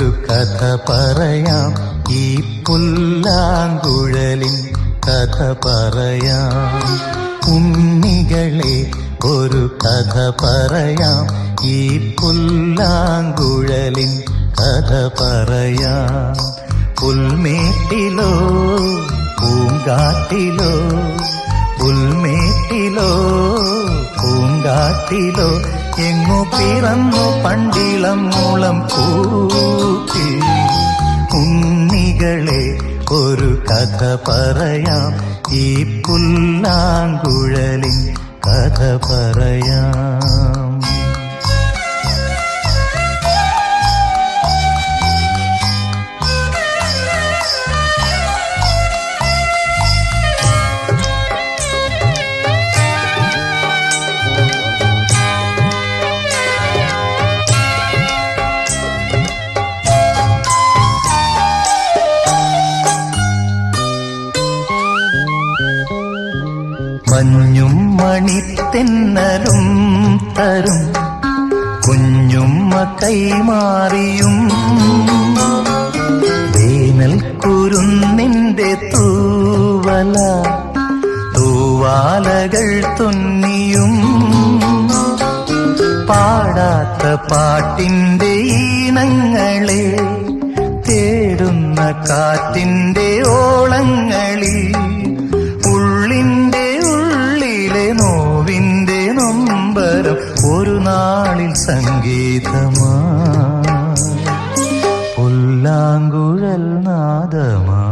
ഒരു കഥ പറയാം ഈ പുല്ലാങ്കുഴലിൻ കഥ പറയാം ഉണ്ണികളെ ഒരു കഥ പറയാം ഈ പുല്ലാങ്കുഴലിൻ കഥ പറയാം പുൽമേട്ടിലോ പൂങ്കാട്ടിലോ പുൽമേട്ടിലോ പൂങ്കാട്ടിലോ എങ്ങു പിറന്നു പണ്ടിളം മൂളം കൂട്ടി ഒരു കഥ പറയാം. ഈ പുല്ലാങ്കുഴലിൻ കഥ പറയാം. മഞ്ഞും മണിത്തെന്നലും തരും. കുഞ്ഞുമ്മ കൈമാറിയും വേനൽ കുരുന്നിന്റെ തൂവല തൂവാലകൾ തുന്നിയും. പാടാത്ത പാട്ടിന്റെ ഈണങ്ങളെ തേടുന്ന കാറ്റിന്റെ ഓളങ്ങളിൽ മകരം ഒരു നാളിൽ സംഗീതമാ. പുല്ലാങ്കുഴൽ നാദമാ.